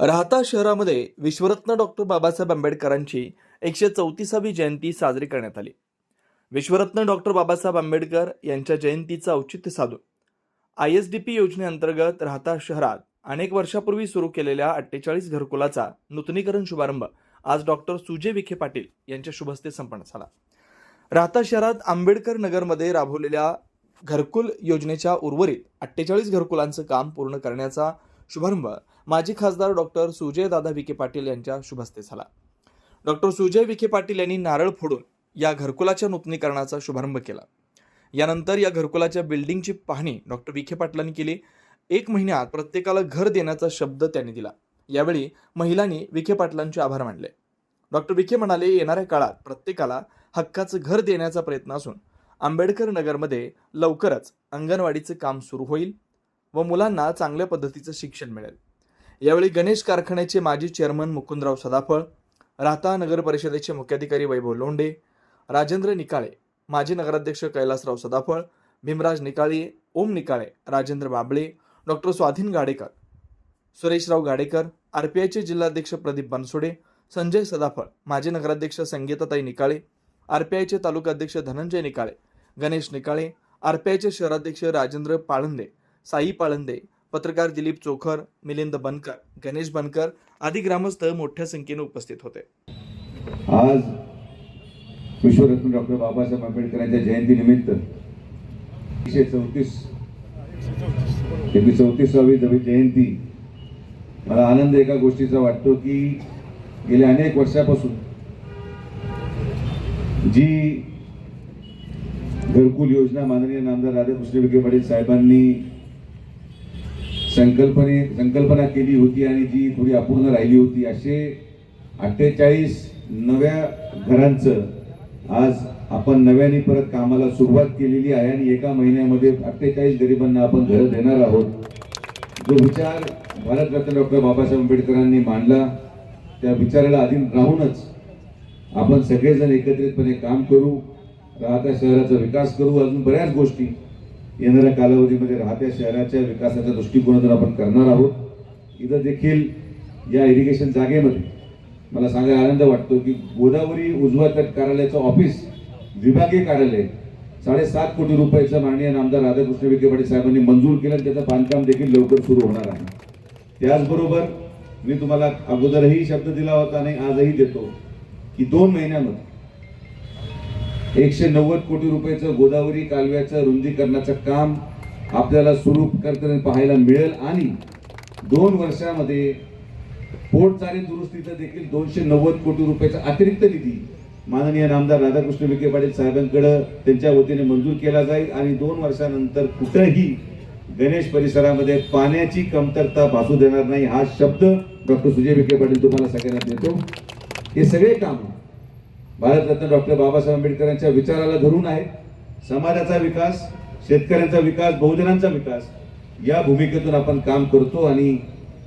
राहता शहरामध्ये विश्वरत्न डॉक्टर बाबासाहेब आंबेडकरांची एकशे चौतीसावी जयंती साजरी करण्यात आली. विश्वरत्न डॉक्टर बाबासाहेब आंबेडकर यांच्या जयंतीचं औचित्य साधून आय एस डी पी योजनेअंतर्गत राहता शहरात अनेक वर्षापूर्वी सुरू केलेल्या अठ्ठेचाळीस घरकुलाचा नूतनीकरण शुभारंभ आज डॉक्टर सुजय विखे पाटील यांच्या शुभस्ते संपन्न झाला. राहता शहरात आंबेडकर नगरमध्ये राबवलेल्या घरकुल योजनेच्या उर्वरित अठ्ठेचाळीस घरकुलांचं काम पूर्ण करण्याचा शुभारंभ. माजी खासदार डॉक्टर सुजय दादा विखे पाटील यांच्या शुभस्ते झाला. डॉक्टर सुजय विखे पाटील यांनी नारळ फोडून या घरकुलाच्या नूतनीकरणाचा शुभारंभ केला. यानंतर या घरकुलाच्या बिल्डिंगची पाहणी डॉक्टर विखे पाटलांनी केली. एक महिन्यात प्रत्येकाला घर देण्याचा शब्द त्यांनी दिला. यावेळी महिलांनी विखे पाटलांचे आभार मानले. डॉक्टर विखे म्हणाले येणाऱ्या काळात प्रत्येकाला हक्काचं घर देण्याचा प्रयत्न असून आंबेडकर नगरमध्ये लवकरच अंगणवाडीचं काम सुरू होईल. व मुलांना चांगल्या पद्धतीचं शिक्षण मिळेल. यावेळी गणेश कारखान्याचे माजी चेअरमन मुकुंदराव सदाफळ राहता नगर परिषदेचे मुख्याधिकारी वैभव लोंढे राजेंद्र निकाळे माजी नगराध्यक्ष Kailasrao Sadaphal Bhimraj Nikale Om Nikale Rajendra Babale doctor Swadhin Gadekar Sureshrao Gadekar R P आयचे जिल्हाध्यक्ष प्रदीप बनसोडे संजय सदाफळ माजी नगराध्यक्ष संगीताताई निकाळे आर पी आयचे तालुकाध्यक्ष धनंजय निकाळे गणेश निकाळे आर पी आयचे शहराध्यक्ष राजेंद्र पाळंदे साई पाळंदे पत्रकार दिलीप चोखर मिलिंद बनकर गणेश बनकर आदी ग्रामस्थ मोठ्या संख्येने उपस्थित होते. आज विश्वरत्न डॉक्टर बाबासाहेब आंबेडकरांच्या जयंतीनिमित्त एकशे चौतीस एकशे चौतीसावी जवी जयंती मला आनंद एका गोष्टीचा वाटतो की गेल्या अनेक वर्षापासून जी घरकुल योजना माननीय नामदार राधाकृष्ण विखे पाटील साहेबांनी संकल्पने संकल्पना केली होती आणि जी थोडी अपूर्ण राहिली होती. असे अठ्ठेचाळीस नव्या घरांचं आज आपण नव्याने परत कामाला सुरुवात केलेली आहे आणि एका महिन्यामध्ये अठ्ठेचाळीस गरिबांना आपण घर देणार आहोत. जो विचार भारतरत्न डॉक्टर बाबासाहेब आंबेडकरांनी मांडला त्या विचाराला अधीन राहूनच आपण सगळेजण एकत्रितपणे काम करू राहत्या शहराचा विकास करू. अजून बऱ्याच गोष्टी येणाऱ्या कालावधीमध्ये राहत्या शहराच्या विकासाच्या दृष्टिकोनातून आपण करणार आहोत. इथं देखील या इरिगेशन जागेमध्ये मला सांगायला आनंद वाटतो की गोदावरी उजवा तट कार्यालयाचं ऑफिस विभागीय कार्यालय साडेसात कोटी रुपयाचं माननीय आमदार राधाकृष्ण विखे पाटील साहेबांनी मंजूर केलं आणि त्याचं बांधकाम देखील लवकर सुरू होणार आहे. त्याचबरोबर मी तुम्हाला अगोदरही शब्द दिला होता आणि आजही देतो की दोन महिन्यामध्ये एकशे नव्वद कोटी रुपयाचं गोदावरी कालव्याचं रुंदीकरणाचं काम आपल्याला सुरू करताना पाहायला मिळेल. आणि दोन वर्षामध्ये पोटचारी दुरुस्तीचं देखील दोनशे नव्वद कोटी रुपयाचा अतिरिक्त निधी माननीय नामदार राधाकृष्ण विखे पाटील साहेबांकडे त्यांच्या वतीने मंजूर केला जाईल. आणि दोन वर्षानंतर कुठंही गणेश परिसरामध्ये पाण्याची कमतरता भासू देणार नाही हा शब्द डॉक्टर सुजय विखे पाटील तुम्हाला सगळ्यांना देतो. हे सगळे काम भारतरत्न डॉक्टर बाबासाहेब आंबेडकरांच्या विचाराला धरून आहे. समाजाचा विकास शेतकऱ्यांचा विकास बहुजनांचा विकास या भूमिकेतून आपण काम करतो आणि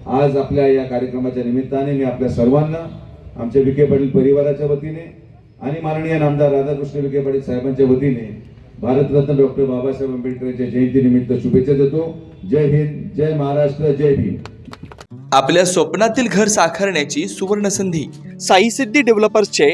आज आपल्या या कार्यक्रमाच्या निमित्ताने मी आपल्या सर्वांना आमच्या विखे पाटील परिवाराच्या वतीने आणि माननीय नामदार राधाकृष्ण विखे पाटील साहेबांच्या वतीने भारतरत्न डॉक्टर बाबासाहेब आंबेडकरांच्या जयंतीनिमित्त शुभेच्छा देतो. जय हिंद जय महाराष्ट्र जय भीम. आपल्या स्वप्नातील घर साकारण्याची सुवर्ण संधी साई सिद्धी डेव्हलपर्सचे